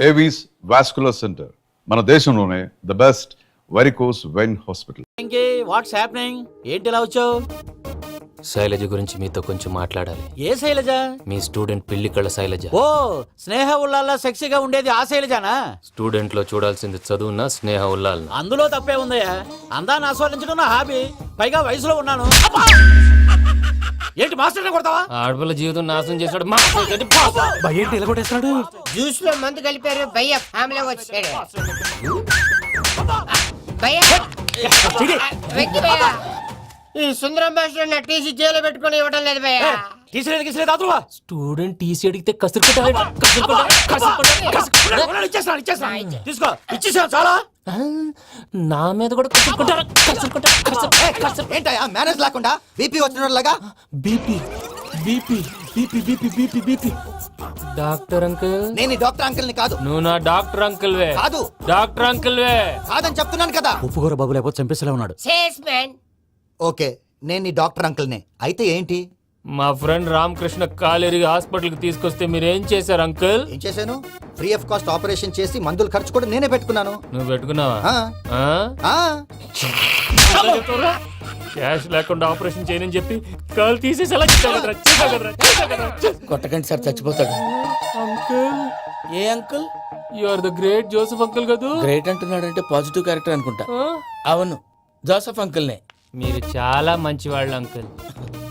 Avis vascular centre మన దేశంలోనే the best varicose vein hospital what's happening ఏంటి ఇలా వచ్చావు? శైలజ గురించి మీతో కొంచెం మాట్లాడాలి. ఏ శైలజ? మీ స్టూడెంట్ పిల్లి కళ్ళ శైలజ. ఓ స్నేహ ఉల్లాల్లో సెక్సీగా ఉండేది ఆ శైలజానా? స్టూడెంట్లో చూడాల్సింది చదువున స్నేహ ఉల్లాల్ అందులో తప్పే ఉందయ్యా. అందాన్ని ఆస్వాదించడం నా హాబీ. పైగా వయసులో ఉన్నాను. అబ్బా! ఏంటి మాస్టర్ కొడతావా? ఆడపిల్ల జీవితం నాశనం చేశాడు. మా ఏంటి? ఇలా కొట్టేస్తున్నాడు? జ్యూస్లో మందు కలిపారు భయ్య ఫ్యామిలీ వచ్చాడు. భయ్య! వెక్కి భయ్య. ఈ సుందరం భాష టీసీ జైలు పెట్టుకొని ఇవ్వడం లేదు భయ్య. స్టూడెంట్ టీసీ అడిగితే కసురుకుంటాడు ఇచ్చేస్తాను ఇచ్చేస్తాను తీసుకో. ఇచ్చేసాను చాలా? నా మీద కూడా కసురుకుంటారు? కసురుకుంటారు? ఏంటయ్యా మేనేజ్ లేకుండా BP వచ్చినలాగా BP BP BP BP BP BP. Doctor uncle. నేను ఈ డాక్టర్ అంకుల్ని కాదు. నువ్వు నా డాక్టర్ అంకుల్ వే కాదు. డాక్టర్ అంకుల్ వే కాదని చెప్తున్నాను కదా. ఉప్పుకూర బాబు లేకపోతే చంపేసేలా ఉన్నాడు. సేల్స్ మ్యాన్ ఓకే నేను ఈ డాక్టర్ అంకుల్ నే అయితే ఏంటి? మా ఫ్రెండ్ రామకృష్ణ కాలేరికి హాస్పిటల్కి తీసుకొస్తే మీరు ఏం చేశారు అంకుల్? ఏం చేశాను? ఫ్రీ ఆఫ్ కాస్ట్ ఆపరేషన్ చేసి మందుల ఖర్చు కూడా నేనే పెట్టుకున్నాను. నువ్వు పెట్టుకున్నావా? ఆ, ఆ? ఆ, క్యాష్ లేకుండా ఆపరేషన్ చేయనని చెప్పి కాల్ తీసేసి ఎలా కదరా? కదరా? కదరా? కొట్టకండి సార్ చచ్చిపోతాడు. Uncle? A uncle? You are the great Joseph uncle కదూ? గ్రేట్ అంటున్నాడంటే పాజిటివ్ క్యారెక్టర్ అనుకుంటా. ఆ? అవును జోసఫ్ అంకుల్నే మీరు చాలా మంచివాళ్ళు అంకుల్.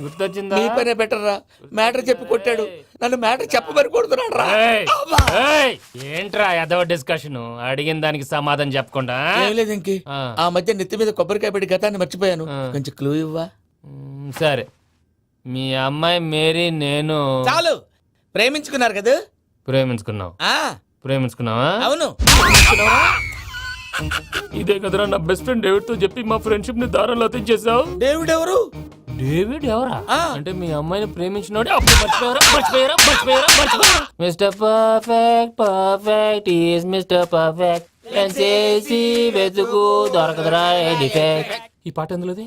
గుర్తొచ్చిందా? పనే బెటర్ రా. మ్యాటర్ చెప్పి కొట్టాడు. నన్ను మ్యాటర్ చెప్పమని కొడుతున్నాడు రా. ఏయ్, ఏయ్, ఏంట్రా డిస్కషన్ అడిగిన దానికి సమాధానం చెప్పకుండా ఏం లేదు ఇంకి. ఆ. ఆ మధ్య నెత్తి మీద కొబ్బరికాయ పెట్టి గతాన్ని మర్చిపోయాను. కొంచెం క్లూ ఇవ్వా? మ్, సరే. మీ అమ్మాయి మేరీ నేను చాలు. ప్రేమించుకున్నారు కదా? ప్రేమించుకున్నావు ఆ. ప్రేమించుకున్నావా? అవును. ఇదే కదరా నా బెస్ట్ ఫ్రెండ్ డేవిడ్తో చెప్పి మా ఫ్రెండ్షిప్ని దారంలో తెచ్చేసావు దేవుడు ఎవరు? డేవిడ్ ఎవరా. అంటే మీ అమ్మాయిని ప్రేమించినోడే అప్పుడు మర్చిపోయారా? మర్చిపోయారా? మర్చిపోయారా? మర్చిపోయారా? Mister perfect perfect is mister perfect. చేసి వెతుకు దొరకదురా డిఫెక్ట్. ఈ పాట ఎందులోది?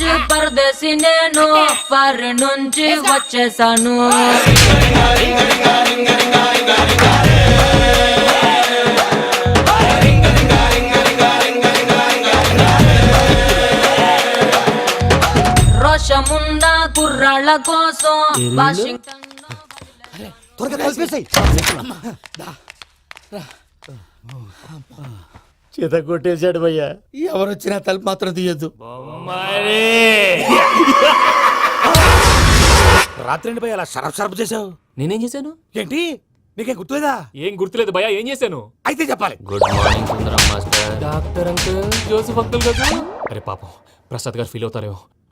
పాషు పరదేశి నేను ఫర్ నుంచి వచ్చేసాను. రోషముండ కుర్రాళ్ళ కోసం వాషింగ్టన్ త్వరగా కలిపేసాయి చేత కొట్టేశాడు భయ్యా. ఎవరు వచ్చినా తలుపు మాత్రం తీయద్దు. బొమ్మాలి. రాత్రి భయ్య అలా షరఫ్ షరఫ్ చేసావు నేనేం చేశాను? ఏంటి? నీకేం గుర్తులేదా? ఏం గుర్తులేదు భయ ఏం చేశాను? అయితే చెప్పాలి. Good morning Sundaram master. Doctor uncle Joseph uncle కదా? అరే పాపం ప్రసాద్ గారు ఫీల్ అవుతారేమో.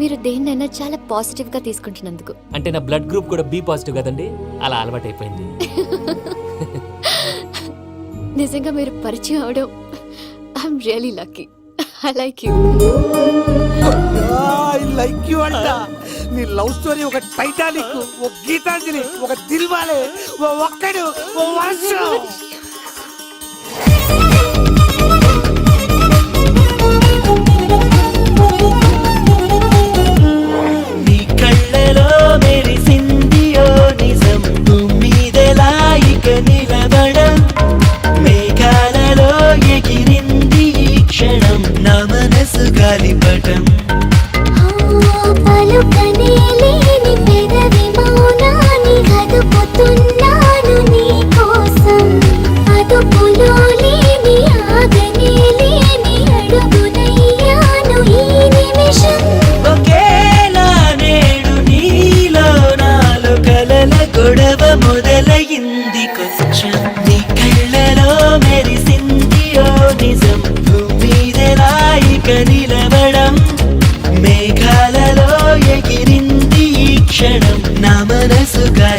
మీరు దేన్నైనా చాలా పాజిటివ్గా తీసుకుంటున్నందుకు. అంటే నా బ్లడ్ గ్రూప్ కూడా బి పాజిటివ్ కదండి. అలా అలవాటు అయిపోయింది. నిజంగా మీరు పరిచయం అవడం I'm really lucky I like you I like you అంట. నీ లవ్ స్టోరీ ఒక టైటానిక్ ఒక గీతాంజలి ఒక దిల్వాలే ఓ ఒక్కడు ఓ వర్షం ఇక నిలబడం మేఘాలలో ఎగిరింది ఈ క్షణం నా మనసు గాలిపటం. పలుకనే లేని పెదవి మౌనాన్ని గదుపుతున్న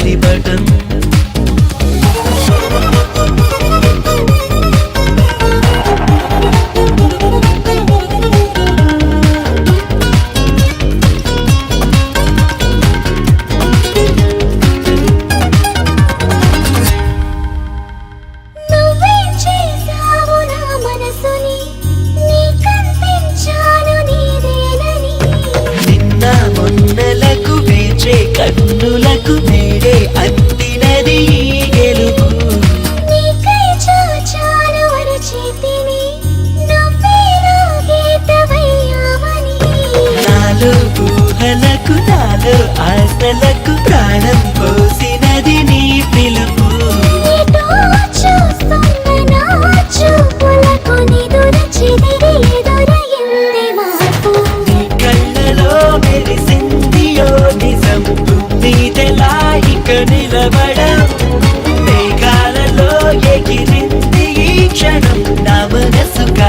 మనసు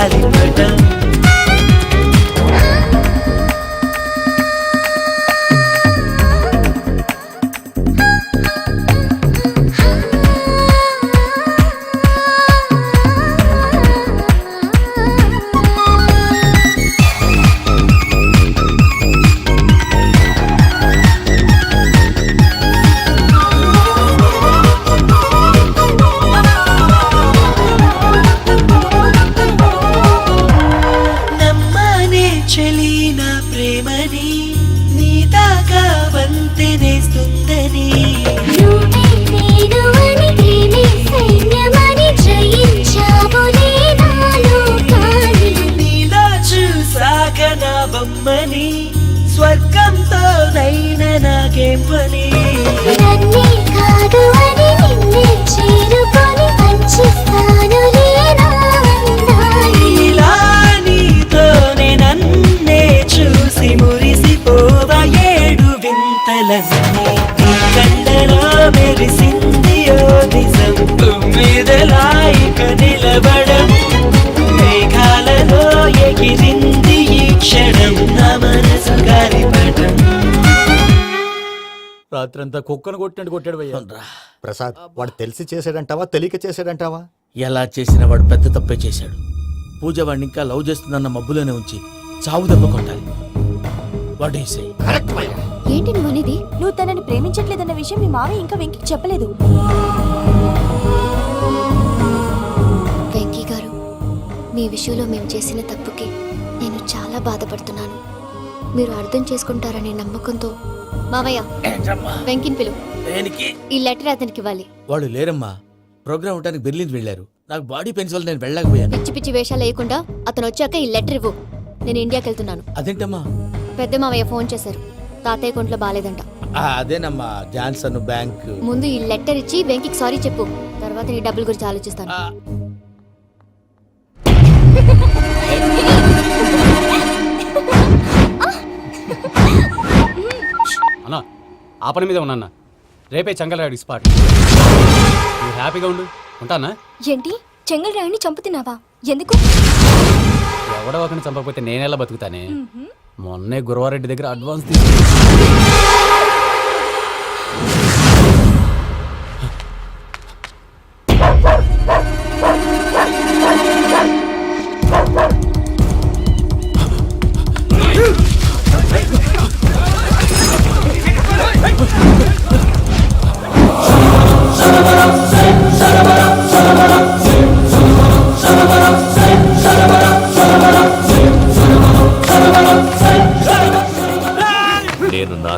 మనసు రాత్రంతా కుక్కను కొట్టినట్టు కొట్టాడు భయ్యా. ప్రసాద్ వాడు తెలిసి చేసాడంటావా తెలియక చేసాడంటావా ఎలా చేసిన వాడు పెద్ద తప్పే చేశాడు. పూజ వాడిని ఇంకా లవ్ చేస్తుందన్న మబ్బులోనే ఉంచి చావు దెబ్బ కొట్టాలి. ఈస్ ఏంటి నువ్వు అనేది? నువ్వు తనని ప్రేమించట్లేదన్న విషయం మీ మావయ్య ఇంకా వెంకికి చెప్పలేదు. వెంకీ గారు మీ విషయంలో మేము చేసిన తప్పుకి నేను చాలా బాధపడుతున్నాను. మీరు అర్థం చేసుకుంటారనే నమ్మకంతో మావయ్య. వెంకిని పిలు దేనికి? ఈ లెటర్ అతనికి ఇవ్వాలి. వాడు లేరమ్మా. ప్రోగ్రామ్ ఉండడానికి బెర్లిన్ వెళ్ళారు. నాకు బాడీ పెయిన్స్ వల్ల నేను వెళ్ళలేకపోయాను. పిచ్చి పిచ్చి వేషాలు వేయకుండా అతను వచ్చాక ఈ లెటర్ ఇవ్వు. నేను ఇండియాకి వెళ్తున్నాను. అదేంటమ్మా? పెద్ద మావయ్య ఫోన్ చేశారు. తాతయ్య కొంట్లో బాగాలేదంట అదేనమ్మా. Johnson bank. ముందు ఈ లెటర్ ఇచ్చి వెంకికి సారీ చెప్పు. తర్వాత నీ డబ్బుల గురించి ఆలోచిస్తాను. ఆ పని మీద ఉన్నా రేపే చంగలరాడు స్పాట్ నువ్వు హ్యాపీగా ఉండు. ఉంటానా? ఏంటి? చెంగల్ రాయిని చంపుతున్నావా? ఎందుకు? ఎవడో ఒకరిని చంపకపోతే నేనెలా బతుకుతానే? మొన్నే గురవారెడ్డి దగ్గర అడ్వాన్స్ తీసుకు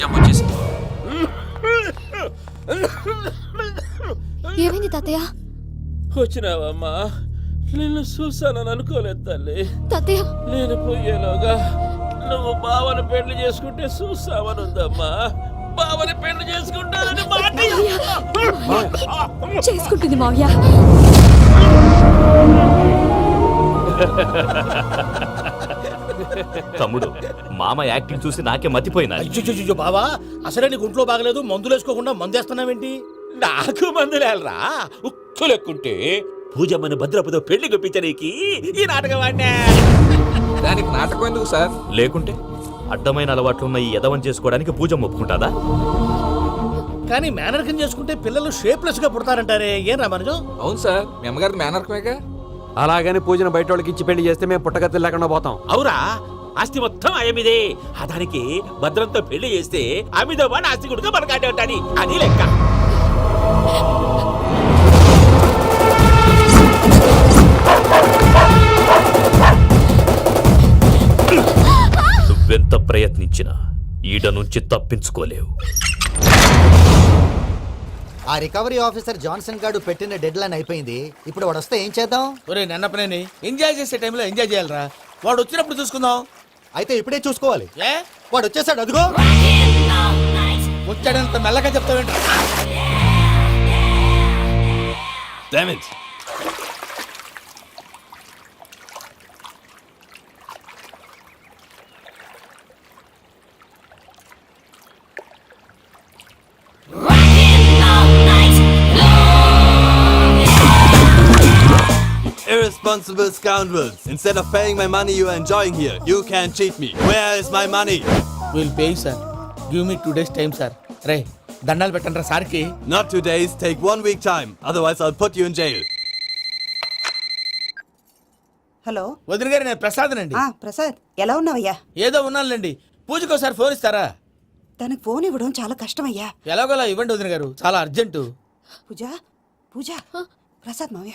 అన్నా పూజమ్మ వచ్చేసింది ఏమైంది తాతయ్య? వచ్చినావమ్మా. నిన్ను చూసానని అనుకోలేదు తల్లి. తాతయ్య. నేను పోయేలోగా నువ్వు బావని పెళ్ళి చేసుకుంటే చూస్తావని ఉందమ్మా. బావని పెళ్ళి చేసుకుంటానని మాట చేసుకుంటుంది మావయ్య. తమ్ముడు మామ యాక్టింగ్ చూసి నాకే మతిపోయినా అయ్యో బావా అసలే నీకు ఒంట్లో బాగలేదు మందులు వేసుకోకుండా మందేస్తున్నావేంటి? నాకు మందులేలరా ఉక్కు లెక్కుంటే పూజమ్మని భద్రపదో పెళ్ళి గొప్పించడానికి ఈ నాటకం ఆడినా? దానికి నాటకం ఎందుకు సార్? లేకుంటే అడ్డమైన అలవాట్లున్న ఈ యదవం చేసుకోవడానికి పూజ ఒప్పుకుంటాదా? కానీ మేనర్కం చేసుకుంటే పిల్లలు షేప్లెస్గా పుడతారంటారే ఏం రామానుజం అవును సార్ మీ అమ్మగారికి మేనర్కమేగా? అలాగని పూజను బయట వాళ్ళకి ఇచ్చి పెళ్ళి చేస్తే మేము పుట్టగతి లేకుండా పోతాం. అవురా? ఆస్తి మొత్తం ఆయమిదే. అతనికి భద్రంతో పెళ్ళి చేస్తే ఆమెతో పాటు ఆస్తి కొడుకు మన ఉంటాని అది లెక్క. నువ్వెంత ప్రయత్నించినా ఈడ నుంచి తప్పించుకోలేవు. ఆ రికవరీ ఆఫీసర్ జాన్సన్ గారు పెట్టిన డెడ్ లైన్ అయిపోయింది. ఇప్పుడు వాడు వస్తే ఏం చేద్దాం? ఒరే నన్నపనేని ఎంజాయ్ చేసే టైంలో ఎంజాయ్ చేయాలరా. వాడు వచ్చినప్పుడు చూసుకుందాం. అయితే ఇప్పుడే చూసుకోవాలి. ఏ? వాడు వచ్చేసాడు అదిగో. వచ్చాడంత మెల్లగా చెప్తావేంటి? Irresponsible scoundrels. Instead of paying my money you are enjoying here, you can cheat me. Where is my money? Will pay sir give me two days time sir రే దండాలు పెట్టండి రా సార్కి Not two days, take one week time. Otherwise, I'll put you in jail. Hello వదిన గారు నేను ప్రసాదనండి ఆ ప్రసాద్ ఎలా ఉన్నావయ్యా ఏదో ఉన్నానులేండి పూజకి ఒకసారి ఫోన్ ఇస్తారా తనకు ఫోన్ ఇవ్వడం చాలా కష్టమయ్యా ఎలాగోలా ఇవ్వండి వదిన గారు చాలా అర్జెంటు పూజ పూజ ప్రసాద్ మావయ్య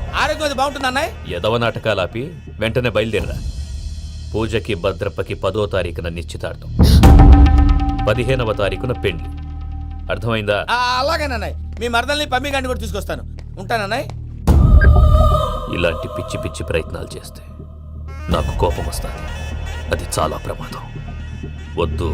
ఆరోగ్యం అది బాగుంటుంది అన్నయ్య? యదవ నాటకాలు ఆపి వెంటనే బయలుదేరరా. పూజకి భద్రప్పకి పదో తారీఖున నిశ్చితార్థం. పదిహేనవ తారీఖున పెండ్లి. అర్థమైందా? ఆ, అలాగేనన్నయ్య మీ మరదల్ని పమ్మి గాండి కూడా తీసుకొస్తాను. ఉంటానన్నయ్య ఇలాంటి పిచ్చి పిచ్చి ప్రయత్నాలు చేస్తే నాకు కోపం వస్తుంది. అది చాలా ప్రమాదం. వద్దు.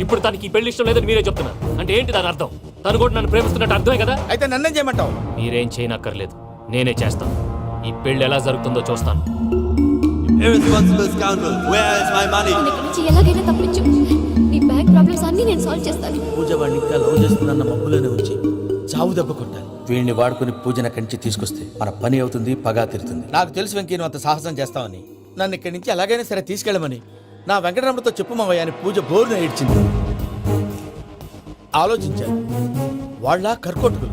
ఇప్పుడు తనకి ఈ పెళ్ళి ఇష్టం లేదని మీరే చెప్తున్నారు. అంటే ఏంటి దాని అర్థం? తను కూడా నన్ను ప్రేమిస్తున్నట్టు అర్థమే కదా? అయితే నన్నేం చేయమంటావు? మీరేం చేయనక్కర్లేదు. నేనే చేస్తాను. ఈ పెళ్ళి ఎలా జరుగుతుందో చూస్తాను. Irresponsible scoundrel. Where is my money? నన్ను ఇక్కడ నుంచి ఎలాగైనా తప్పించు. నీ బ్యాంక్ ప్రాబ్లమ్స్ అన్నీ నేను సాల్వ్ చేస్తాను. పూజ వాడిని ఇంకా లవ్ చేస్తుందన్న మబ్బులోనే ఉంచి చావు దెబ్బ కొట్టాలి. వీడిని వాడుకుని పూజన కంచి తీసుకొస్తే మన పని అవుతుంది పగా తీరుతుంది. నాకు తెలుసు వెంకీ నువ్వు అంత సాహసం చేస్తావని. నన్ను ఇక్కడి నుంచి ఎలాగైనా సరే తీసుకెళ్ళమని. నా వెంకటరమణతో చెప్పు మావయ్య అని పూజ బోరున ఏడ్చింది. ఆలోచించాను. వాళ్ళ కర్కోటకులు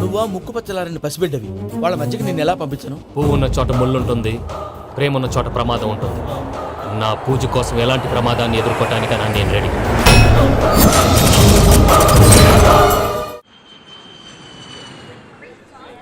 నువ్వా ముక్కు పచ్చలారని పసిబిడ్డవి. వాళ్ళ మధ్యకి నేను ఎలా పంపించను? పువ్వు ఉన్న చోట ముళ్ళు ఉంటుంది ప్రేమ ఉన్న చోట ప్రమాదం ఉంటుంది. నా పూజ కోసం ఎలాంటి ప్రమాదాన్ని ఎదుర్కోవటానికైనా నేను రెడీ.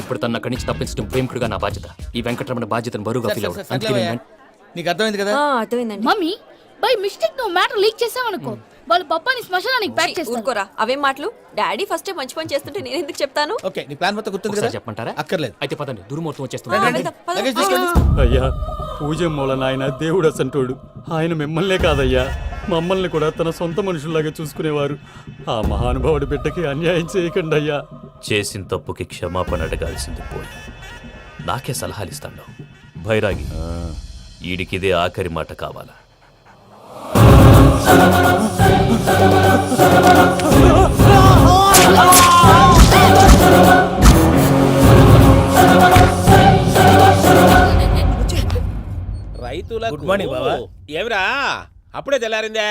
ఇప్పుడు తన అక్కడి నుంచి తప్పించడం ప్రేమికుడుగా నా బాధ్యత. ఈ వెంకటరమణ బాధ్యతను బరువుగా ఫీల్ సరే, అందుకే నేను. నీకు అర్థమైంది కదా? అర్థమైందండి. మమ్మీ బై మిస్టేక్ నువ్వు మ్యాటర్ లీక్ చేసావనుకో. వాళ్ళు పప్పాని శ్మశానానికి ప్యాక్ చేస్తారు ఊరుకోరా. అవేం మాటలు? డాడీ ఫస్ట్ మంచి పని చేస్తుంటే నేను ఎందుకు చెప్తాను? ఓకే నీ ప్లాన్ మొత్తం గుర్తుంది ఒకసారి కదా? చెప్పమంటారా? అక్కర్లేదు. అయితే పదండి దుర్మూర్తం వచ్చేస్తుంది. రండి. పద. లగేజ్ తీసుకెళ్ళి. అయ్యా పూజ మూలన ఆయన దేవుడు అసంటోడు. ఆయన మిమ్మల్నే కాదయ్యా. మమ్మల్ని కూడా తన సొంత మనుషుల్లాగా చూసుకునేవారు. ఆ మహానుభావుడి బిడ్డకి అన్యాయం చేయకండి అయ్యా చేసిన తప్పుకి క్షమాపణ అడగాల్సింది పోయి. నాకే సలహాలు ఇస్తాడు భైరాగి ఈడికిదే ఆఖరి మాట కావాలా? రైతుల గుడ్ మార్నింగ్ బావా. ఏమిరా? అప్పుడే తెల్లారిందే.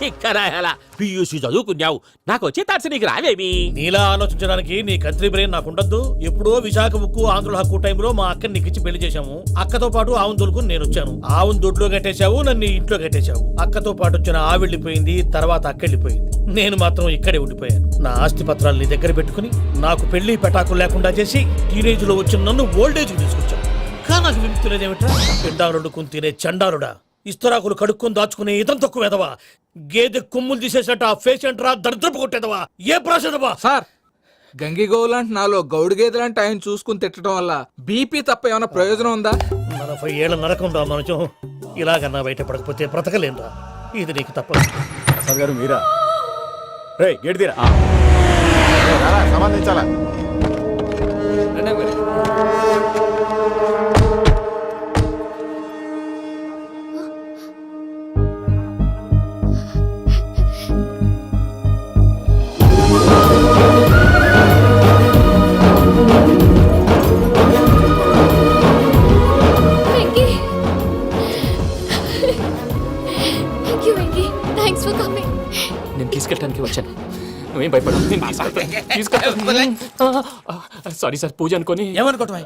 తిక్కరాయాల. పియూసీ చదువుకున్నావు. నాకు వచ్చే తాట్స్ నీకు రావేమి? నీలా ఆలోచించడానికి నీ కత్రి బ్రెయిన్ నాకు ఉండద్దు ఎప్పుడో విశాఖ ఉక్కు ఆంధ్రుల హక్కు టైంలో మా అక్కని నీకిచ్చి పెళ్ళి చేశాము. అక్కతో పాటు ఆవును దొడుకు నేను వచ్చాను. ఆవును దొడ్లో కట్టేశావు నన్ను ఇంట్లో కట్టేశావు. అక్కతో పాటు వచ్చిన ఆవిళ్ళిపోయింది వెళ్ళిపోయింది తర్వాత అక్కెళ్ళిపోయింది నేను మాత్రం ఇక్కడే ఉండిపోయాను. నా ఆస్తి పత్రాలు నీ దగ్గర పెట్టుకుని నాకు పెళ్ళి పెటాకులు లేకుండా చేసి టీనేజ్లో వచ్చిన నన్ను ఓల్డేజ్ తీసుకొచ్చాను కానీ నాకు విముక్తి లేదేమిట్రా? పిండారుడు తినే చండారుడా ఇస్తరాకులు కడుక్కొని దాచుకునే ఇతం తక్కువ ఎదవా గేదె కొమ్ములు తీసేసట ఆ పేషెంట్ రా దరిద్రపు కొట్టేదవా? ఏ ప్రాసెదవా సార్ గంగిగోవులాంటి నాలో గౌడు గేదెలాంటి ఆయన చూసుకుని తిట్టడం వల్ల బీపీ తప్ప ఏమైనా ప్రయోజనం ఉందా? నలభై ఏళ్ళ నరకం రా మనచం ఇలాగన్నా బయటపడకపోతే బ్రతకలేనురా. ఇది నీకు తప్పదు. ప్రసాద్ గారు మీరా? రే గేట్ తీరా. సంబంధించాలా? తీసుకెళ్ళడానికి వచ్చాను. నువ్వేం భయపడవు నేను తీసుకెళ్తాను. తీసుకెళ్తాను సారీ సార్ పూజ అనుకొని. ఏమనుకోవటం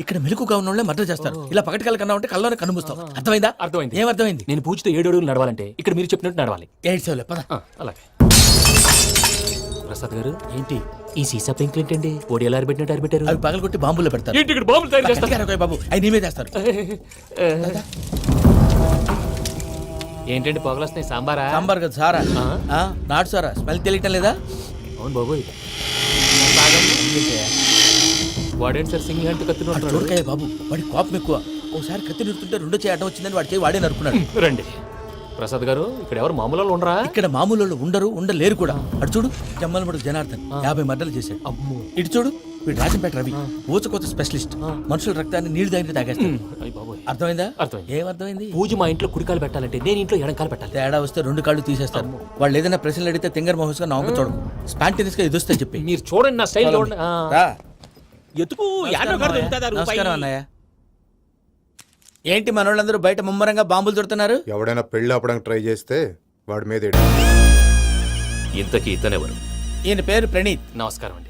ఇక్కడ మెలకుగా ఉన్న వాళ్ళే మర్డర్ చేస్తారు. ఇలా పగటి కళ్ళ కన్నా ఉంటే కళ్ళలోనే కనుమూస్తావు. అర్థమైందా? అర్థమైంది. ఏమర్థమైంది నేను పూజతో ఏడు అడుగులు నడవాలంటే ఇక్కడ మీరు చెప్పినట్టు నడవాలి. ఎయిట్ సెవెన్ పద. ఆ, అలాగే. ప్రసాద్ గారు ఏంటి? ఈ సీసా పెంకులు ఏంటండి? పొడి ఎలా అరబెట్టినట్టు అరబెట్టారు అవి పగలగొట్టి బాంబులో పెడతారు. ఏంటి ఇక్కడ బాబులు తయారు చేస్తారు? గట్టిగా అరవై బాబు. అవి నీమే చేస్తారు ఏంటండి పొగలొస్తున్నాయి? సాంబారా? సాంబార్ కదా సారా? నాటు సారా? స్మెల్ తెలియటం లేదా? అవును బాబోయ్. వాడేంటి సార్ సింగిల్ కత్తిని వాడు ఉంటున్నాడు? చూడకాయ బాబు. వాడి కోపం ఎక్కువ. ఒకసారి కత్తి నిరుతుంటే రెండో చేయి అడ్డం వచ్చిందని వాడి చేయి వాడే నరుకున్నాడు. రండి. ప్రసాద్ గారు ఇక్కడ ఎవరు మామూలు ఉండరా? ఇక్కడ మామూలు ఉండరు ఉండలేరు కూడా. అటు చూడు జమ్మలమడు జనార్దన్ యాభై మర్డర్లు చేశాడు. అమ్మో. ఇటు చూడు. వీడు రాజంపేట రవి ఊచకోత స్పెషలిస్ట్. మనుషుల రక్తాన్ని నీళ్ళు తాగేస్తాడు. అయ్య బాబోయ్. అర్థమైందా? అర్థమైంది. ఏమర్థమైంది పూజ మా ఇంట్లో కుడికాలు పెట్టాలంటే నేను ఇంట్లో ఎడంకాలు పెట్టాలి. తేడా వస్తే రెండు కాళ్ళు తీసేస్తారు. వాళ్ళు ఏదైనా ప్రశ్నలు అడిగితే తింగర్ మహోస్గా నవ్వు చూడకు. స్పాంటినియస్గా ఎదుస్తా చెప్పి. మీరు చూడండి నా స్టైల్. ఎతుకు? నమస్కారం అన్నయ్య. ఏంటి మనోళ్ళందరూ బయట ముమ్మరంగా బాంబులు దొరుకుతున్నారు? ఎవడైనా పెళ్ళి ఆపడానికి ట్రై చేస్తే వాడి మీద ఇంతకీ ఇతనెవరు? ఈయన పేరు ప్రణీత్. నమస్కారం అండి.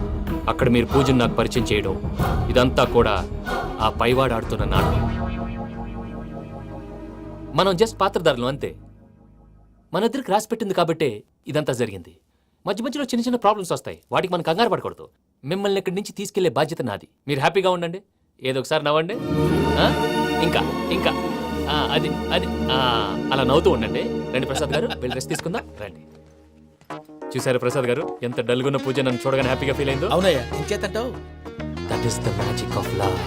అక్కడ మీరు పూజను నాకు పరిచయం చేయడం. ఇదంతా కూడా ఆ పైవాడు ఆడుతున్న నాటకం మనం జస్ట్ పాత్రధారులు అంతే. మన ఇద్దరికి రాసి పెట్టింది కాబట్టే ఇదంతా జరిగింది. మధ్య మధ్యలో చిన్న చిన్న ప్రాబ్లమ్స్ వస్తాయి. వాటికి మనం కంగారు పడకూడదు. మిమ్మల్ని ఇక్కడి నుంచి తీసుకెళ్ళే బాధ్యత నాది. మీరు హ్యాపీగా ఉండండి. ఏదో ఒకసారి నవ్వండి. ఇంకా ఇంకా. అది అది. అలా నవ్వుతూ ఉండండి. రండి ప్రసాద్ గారు వెళ్ళి రెస్ట్ తీసుకుందాం. రండి. చూసారా ప్రసాద్ గారు? ఎంత డల్గున్న పూజ నన్ను చూడగానే హ్యాపీగా ఫీల్ అయిందో? అవునయ్యా. ఇంకేతంటావు that is the magic of love